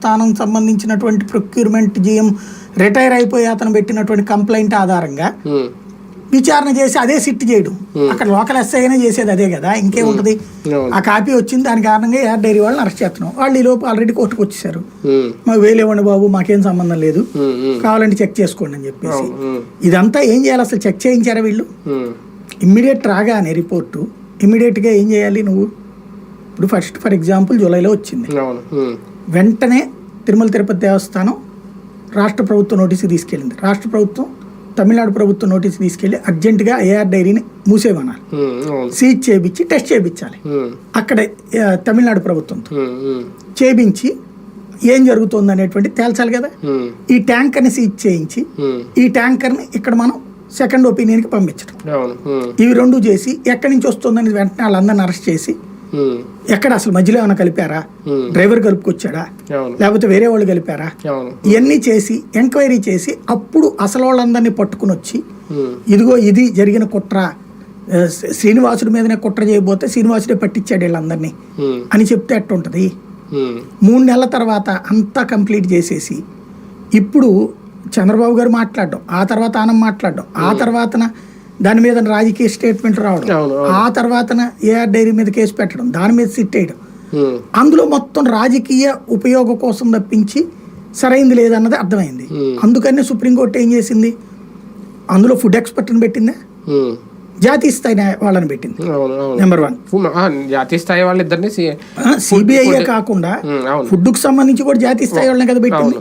స్థానం సంబంధించినటువంటి procurement GM retire అయిపోయి అతను పెట్టినటువంటి కంప్లైంట్ ఆధారంగా విచారణ చేసి అదే సిట్ చేయడం. అక్కడ లోకల్ ఎస్ఐ అయినా చేసేది అదే కదా ఇంకేముంటది. ఆ కాపీ వచ్చింది దాని కారణంగా ఏఆర్ డైరీ వాళ్ళని అరెస్ట్ చేస్తున్నాం. వాళ్ళు ఈ లోపు ఆల్రెడీ కోర్టుకు వచ్చేసారు. మాకు వేలేవండి బాబు మాకేం సంబంధం లేదు. కావాలంటే చెక్ చేసుకోండి అని చెప్పేసి. ఇదంతా ఏం చేయాలి అసలు? చెక్ చేయించారా వీళ్ళు? ఇమ్మీడియట్ రాగానే రిపోర్టు ఇమ్మీడియట్గా ఏం చేయాలి నువ్వు? ఇప్పుడు ఫస్ట్ ఫర్ ఎగ్జాంపుల్ జూలైలో వచ్చింది. వెంటనే తిరుమల తిరుపతి దేవస్థానం రాష్ట్ర ప్రభుత్వం నోటీస్కి తీసుకెళ్ళింది. రాష్ట్ర ప్రభుత్వం తమిళనాడు ప్రభుత్వం నోటీస్కి తీసుకెళ్ళి అర్జెంటుగా ఏఆర్ డైరీని అవును. సీజ్ చేయించి టెస్ట్ చేయించాలి అక్కడ తమిళనాడు ప్రభుత్వంతో. చేయించి ఏం జరుగుతుంది అనేటువంటి తేల్చాలి కదా. ఈ ట్యాంకర్ని సీజ్ చేయించి ఈ ట్యాంకర్ని ఇక్కడ మనం సెకండ్ ఒపీనియన్కి పంపించడం ఇవి రెండు చేసి ఎక్కడి నుంచి వస్తుందని వెంటనే వాళ్ళందరిని అరెస్ట్ చేసి ఎక్కడ అసలు మధ్యలో ఏమైనా కలిపారా? ఉమ్, డ్రైవర్ కలుపుకొచ్చాడా? లేకపోతే వేరే వాళ్ళు కలిపారా? ఇవన్నీ చేసి ఎంక్వైరీ చేసి అప్పుడు అసలు వాళ్ళందరినీ పట్టుకుని వచ్చి ఉమ్, ఇదిగో ఇది జరిగిన కుట్ర శ్రీనివాసుడి మీదనే కుట్ర చేయబోతే శ్రీనివాసుడే పట్టించాడు వీళ్ళందరినీ. అని చెప్తే ఎట్టుంటది? ఉమ్, మూడు నెలల తర్వాత అంతా కంప్లీట్ చేసేసి ఇప్పుడు చంద్రబాబు గారు మాట్లాడడం ఆ తర్వాత ఆనం మాట్లాడడం ఆ తర్వాతన దాని మీద రాజకీయ స్టేట్మెంట్ రావడం. ఆ తర్వాతన ఏఆర్ డైరీ మీద కేసు పెట్టడం దాని మీద సిట్ వేయడం అందులో మొత్తం రాజకీయ ఉపయోగం కోసం తప్పించి సరైంది లేదన్నది అర్థమైంది. అందుకని సుప్రీంకోర్టు ఏం చేసింది? అందులో ఫుడ్ ఎక్స్పర్ట్ని పెట్టిందా? జాతీయ స్థాయి వాళ్ళని పెట్టింది. నెంబర్ వన్ జాతీయ స్థాయి వాళ్ళిద్దరిని సిబిఐ కాకుండా ఫుడ్కు సంబంధించి కూడా జాతీయ స్థాయి వాళ్ళని కదా పెట్టింది.